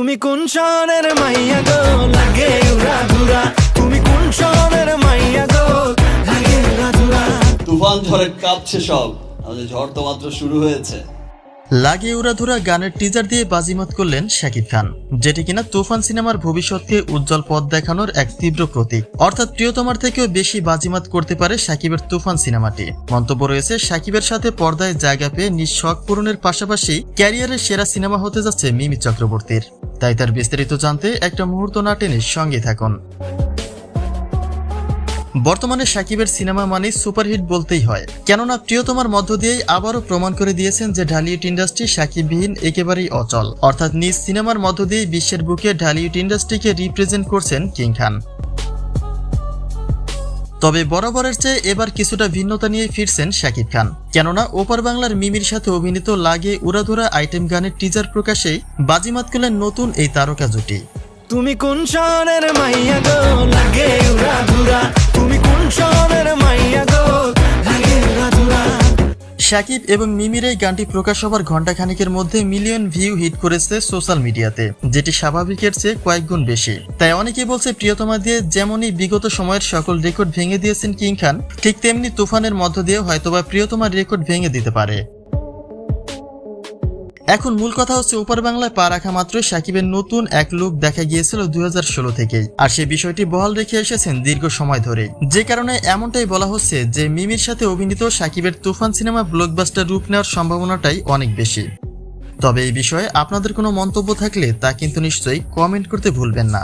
তুমি কোন শহরের মাইয়া গো? লাগে উড়া তুমি কোন শহরের মাইয়া গো? লাগে উড়া তুফান ঝড়ে কাঁপছে সব। আমাদের ঝড় তো মাত্র শুরু হয়েছে। লাগে উড়াধুরা গানের টিজার দিয়ে বাজিমাত করলেন শাকিব খান, যেটি কিনা তুফান সিনেমার ভবিষ্যৎকে উজ্জ্বল পথ দেখানোর এক তীব্র প্রতীক। অর্থাৎ প্রিয়তমার থেকেও বেশি বাজিমাত করতে পারে শাকিবের তুফান সিনেমাটি। মন্তব্য রয়েছে, শাকিবের সাথে পর্দায় জায়গা পেয়ে নিজ শখ পূরণের পাশাপাশি ক্যারিয়ারের সেরা সিনেমা হতে যাচ্ছে মিমি চক্রবর্তীর। তাই তার বিস্তারিত জানতে একটা মুহূর্ত না টেনে সঙ্গে থাকুন। বর্তমানে সাকিবের সিনেমা মানে সুপারহিট বলতেই হয়। কেননা প্রিয়তমার মধ্য দিয়েই আবারও প্রমাণ করে দিয়েছেন যে ঢালিউড ইন্ডাস্ট্রি সাকিববিহীন একেবারেই অচল। অর্থাৎ নিজ সিনেমার মধ্য দিয়েই বিশ্বের বুকে ঢালিউড ইন্ডাস্ট্রিকে রিপ্রেজেন্ট করছেন কিং খান। তবে বরাবরের চেয়ে এবার কিছুটা ভিন্নতা নিয়ে ফিরছেন শাকিব খান। কেননা ওপার বাংলার মিমির সাথে অভিনীত লাগে উড়াধুরা আইটেম গানের টিজার প্রকাশেই বাজিমাত করলেন নতুন এই তারকা জুটি। তুমি কোন শহরের মাইয়া গো শাকিব এবং মিমির এই গানটি প্রকাশ হবার ঘণ্টাখানিকের মধ্যে মিলিয়ন ভিউ হিট করেছে সোশ্যাল মিডিয়াতে, যেটি স্বাভাবিকের চেয়ে কয়েক গুণ বেশি। তাই অনেকেই বলছে, প্রিয়তমা দিয়ে যেমনই বিগত সময়ের সকল রেকর্ড ভেঙে দিয়েছেন কিং খান, ঠিক তেমনি তুফানের মধ্য দিয়ে হয়তোবা প্রিয়তমার রেকর্ড ভেঙে দিতে পারে। এখন মূল কথা হচ্ছে উপর বাংলায় পা রাখা মাত্র সাকিবের নতুন এক লুক দেখা গিয়েছিল দুই থেকে। আর সেই বিষয়টি বহাল রেখে এসেছেন দীর্ঘ সময় ধরে। যে কারণে এমনটাই বলা হচ্ছে যে মিমির সাথে অভিনীত সাকিবের তুফান সিনেমা ব্লকবাস্টার রূপ নেওয়ার সম্ভাবনাটাই অনেক বেশি। তবে এই বিষয়ে আপনাদের কোনো মন্তব্য থাকলে তা কিন্তু নিশ্চয়ই কমেন্ট করতে ভুলবেন না।